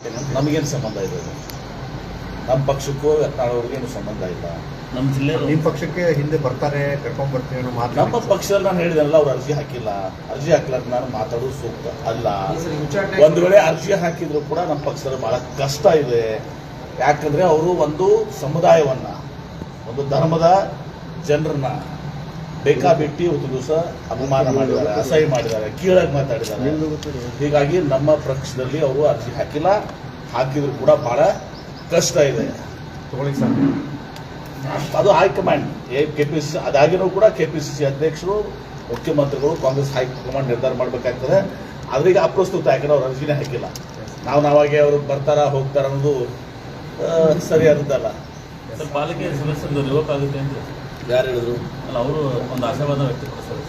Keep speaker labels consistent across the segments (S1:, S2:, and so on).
S1: ನಮಗೇನು ಸಂಬಂಧ ಇದೆ ಅದು? ನಮ್ಮ ಪಕ್ಷಕ್ಕೂ ಯತ್ನಾಳವ್ರಿಗೇನು ಸಂಬಂಧ ಇಲ್ಲ.
S2: ನಮ್ಮ ಜಿಲ್ಲೆ
S3: ನಿಮ್ಮ ಪಕ್ಷಕ್ಕೆ ಹಿಂದೆ ಬರ್ತಾರೆ ಕರ್ಕೊಂಡು ಬರ್ತೀವಿ ಅನ್ನೋ
S1: ನಮ್ಮ
S3: ಮಾತು
S1: ಪಕ್ಷದಲ್ಲಿ ನಾನು ಹೇಳಿದೆನಲ್ಲ ಅವ್ರು ಅರ್ಜಿ ಹಾಕಿಲ್ಲ. ಅರ್ಜಿ ಹಾಕ್ಲಾರ್ದ ನಾನು ಮಾತಾಡೋದು ಸೂಕ್ತ ಅಲ್ಲ. ಒಂದು ವೇಳೆ ಅರ್ಜಿ ಹಾಕಿದ್ರು ಕೂಡ ನಮ್ಮ ಪಕ್ಷದಲ್ಲಿ ಬಹಳ ಕಷ್ಟ ಇದೆ. ಯಾಕಂದ್ರೆ ಅವರು ಒಂದು ಸಮುದಾಯವನ್ನ ಒಂದು ಧರ್ಮದ ಜನರನ್ನ ಬೇಕಾಬಿಟ್ಟಿ ಒಂದು ದಿವಸ ಅಪಮಾನ ಮಾಡಿದ್ದಾರೆ ಅಸಹ್ಯ ಮಾಡಿದ್ದಾರೆ ಕೀಳಾಗಿ ಮಾತಾಡಿದ್ದಾರೆ. ಹೀಗಾಗಿ ನಮ್ಮ ಪಕ್ಷದಲ್ಲಿ ಅವರು ಅರ್ಜಿ ಹಾಕಿಲ್ಲ ಹಾಕಿದ್ರು ಕೂಡ ಬಹಳ ಕಷ್ಟ ಇದೆ.
S3: ತಗೊಳ್ಳಿ ಸರ್.
S1: ಅದು high command K P C ಅದಾಗಿನೂ ಕೂಡ ಕೆ ಪಿ ಸಿ ಸಿ ಅಧ್ಯಕ್ಷರು ಮುಖ್ಯಮಂತ್ರಿಗಳು ಕಾಂಗ್ರೆಸ್ ಹೈಕಮಾಂಡ್ ನಿರ್ಧಾರ ಮಾಡಬೇಕಾಗ್ತದೆ. ಅದರಿಗೆ ಈಗ ಅಪ್ರಸ್ತುತ ಯಾಕಂದ್ರೆ ಅವ್ರು ಅರ್ಜಿನೇ ಹಾಕಿಲ್ಲ. ನಾವು ನಾವಾಗೆ ಅವರು ಬರ್ತಾರ ಹೋಗ್ತಾರ ಅನ್ನೋದು ಸರಿಯಾದದ್ದಲ್ಲ.
S2: ಸರ್ ಪಾಲಿಕೆ ಸದಸ್ಯರು ರಿವೋಕ್ ಆಗುತ್ತೆ ಅಂತ
S1: ಯಾರು ಹೇಳಿದ್ರು?
S2: ಅಲ್ಲ ಅವರು ಒಂದು ಆಶೀರ್ವಾದ ವ್ಯಕ್ತಪಡಿಸ್ತಾರೆ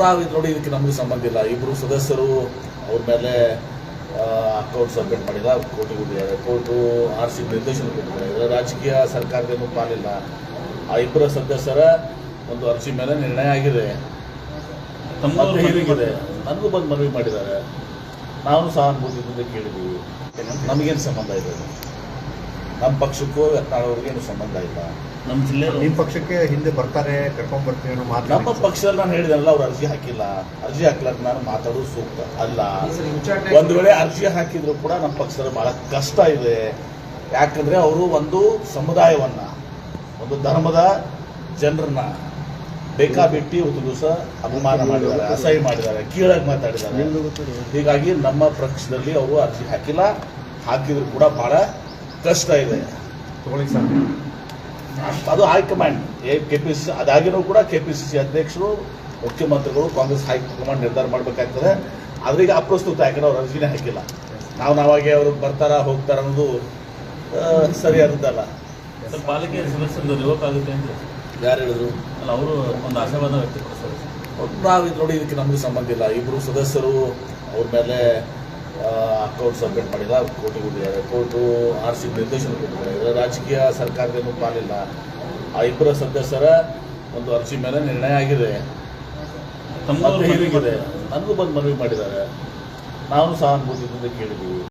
S1: ನಾವು ಇದು ನೋಡಿ ಇದಕ್ಕೆ ನಮಗೆ ಸಂಬಂಧ ಇಲ್ಲ. ಇಬ್ಬರು ಸದಸ್ಯರು ಅವ್ರ ಮೇಲೆ ಅಕೌಂಟ್ ಸಬ್ಮಿಟ್ ಮಾಡಿಲ್ಲ ಕೋರ್ಟಿಗೆ ಹೋಗಿದ್ದಾರೆ. ಕೋರ್ಟು ಆರ್ ಸಿ ನಿರ್ದೇಶನ ಕೊಟ್ಟಿದ್ದಾರೆ ಇದರ ರಾಜಕೀಯ ಸರ್ಕಾರದೇನು ಪಾಲಿಲ್ಲ. ಆ ಇಬ್ಬರ ಸದಸ್ಯರ ಒಂದು ಅರ್ಜಿ ಮೇಲೆ ನಿರ್ಣಯ ಆಗಿದೆ. ಮತ್ತೆ ಹೀಗಿದೆ. ನನಗೂ ಬಂದು ಮನವಿ ಮಾಡಿದ್ದಾರೆ. ನಾವು ಸಹಾನುಭೂತಿಯಿಂದ ಕೇಳಿದ್ದೀವಿ. ನಮಗೇನು ಸಂಬಂಧ ಇದೆ? ನಮ್ಮ ಪಕ್ಷಕ್ಕೂ ಯತ್ನಾಳ್ ಅವ್ರಿಗೇನು ಸಂಬಂಧ ಇಲ್ಲ.
S2: ನಮ್ಮ ಜಿಲ್ಲೆ
S3: ನಿಮ್ಮ ಪಕ್ಷಕ್ಕೆ ಹಿಂದೆ ಬರ್ತಾರೆ ಕರ್ಕೊಂಡ್ ಬರ್ತೀವಿ ಅನ್ನೋ ಮಾತು
S1: ನಮ್ಮ ಪಕ್ಷದಲ್ಲಿ ನಾನು ಹೇಳಿದೆನಲ್ಲ ಅವ್ರು ಅರ್ಜಿ ಹಾಕಿಲ್ಲ. ಅರ್ಜಿ ಹಾಕ್ಲಾರ್ದು ನಾನು ಮಾತಾಡೋದು ಸೂಕ್ತ ಅಲ್ಲ. ಒಂದು ವೇಳೆ ಅರ್ಜಿ ಹಾಕಿದ್ರು ಕೂಡ ನಮ್ಮ ಪಕ್ಷದಲ್ಲಿ ಬಹಳ ಕಷ್ಟ ಇದೆ. ಯಾಕಂದ್ರೆ ಅವರು ಒಂದು ಸಮುದಾಯವನ್ನ ಒಂದು ಧರ್ಮದ ಜನರನ್ನ ಬೇಕಾಬಿಟ್ಟಿ ಒಂದು ದಿವಸ ಅಪಮಾನ ಮಾಡಿದ್ದಾರೆ ಅಸಹ್ಯ ಮಾಡಿದ್ದಾರೆ ಕೀಳಾಗಿ ಮಾತಾಡಿದ್ದಾರೆ. ಹೀಗಾಗಿ ನಮ್ಮ ಪಕ್ಷದಲ್ಲಿ ಅವರು ಅರ್ಜಿ ಹಾಕಿಲ್ಲ. ಹಾಕಿದ್ರು ಕೂಡ ಬಹಳ ಕಷ್ಟ ಇದೆ.
S3: ತಗೊಳ್ಳಿ ಸರ್.
S1: ಅದು high command. K P C ಅದಾಗಿನೂ ಕೂಡ ಕೆ ಪಿ ಸಿ ಸಿ ಅಧ್ಯಕ್ಷರು ಮುಖ್ಯಮಂತ್ರಿಗಳು ಕಾಂಗ್ರೆಸ್ ಹೈಕಮಾಂಡ್ ನಿರ್ಧಾರ ಮಾಡಬೇಕಾಗ್ತದೆ. ಆದ್ರೆ ಈಗ ಅಪ್ರಸ್ತುತ ಯಾಕಂದ್ರೆ ಅವ್ರು ಅರ್ಜಿನೇ ಹಾಕಿಲ್ಲ. ನಾವು ನಾವಾಗೆ ಅವರು ಬರ್ತಾರ ಹೋಗ್ತಾರ ಅನ್ನೋದು ಸರಿ ಸರಿಯಾದದ್ದಲ್ಲ.
S2: ಸರ್ ಪಾಲಿಕೆ ಸದಸ್ಯರು ರಿವೋಕ್ ಆಗುತ್ತೆ ಅಂತ.
S1: ಯಾರು ಹೇಳಿದ್ರು?
S2: ಅಲ್ಲ ಅವರು ಒಂದು ಆಶಾವಾದ ವ್ಯಕ್ತಪಡಿಸ್ತಾರೆ.
S1: ನಾವು ಇದು ನೋಡಿ ಇದಕ್ಕೆ ನಮಗೆ ಸಂಬಂಧ ಇಲ್ಲ. ಇಬ್ಬರು ಸದಸ್ಯರು ಅವ್ರ ಮೇಲೆ ಅಕೌಂಟ್ ಸಬ್ಮಿಟ್ ಮಾಡಿಲ್ಲ ಕೋರ್ಟಿಗೆ ಹೋಗಿದ್ದಾರೆ ಕೋರ್ಟು ಆರ್ ಸಿ ನಿರ್ದೇಶನ ಕೊಟ್ಟಿದ್ದಾರೆ. ಇದರ ರಾಜಕೀಯ ಸರ್ಕಾರದೇನು ಪಾಲಿಲ್ಲ. ಆ ಇಬ್ಬರ ಸದಸ್ಯರ ಒಂದು ಅರ್ಜಿ ಮೇಲೆ ನಿರ್ಣಯ ಆಗಿದೆ.
S2: ತಮ್ಮ
S1: ಹೀಗಿದೆ. ನನಗೂ ಬಂದು ಮನವಿ ಮಾಡಿದ್ದಾರೆ. ನಾನು ಸಹಾನುಭೂತಿಯಿಂದ ಕೇಳಿದ್ದೀವಿ.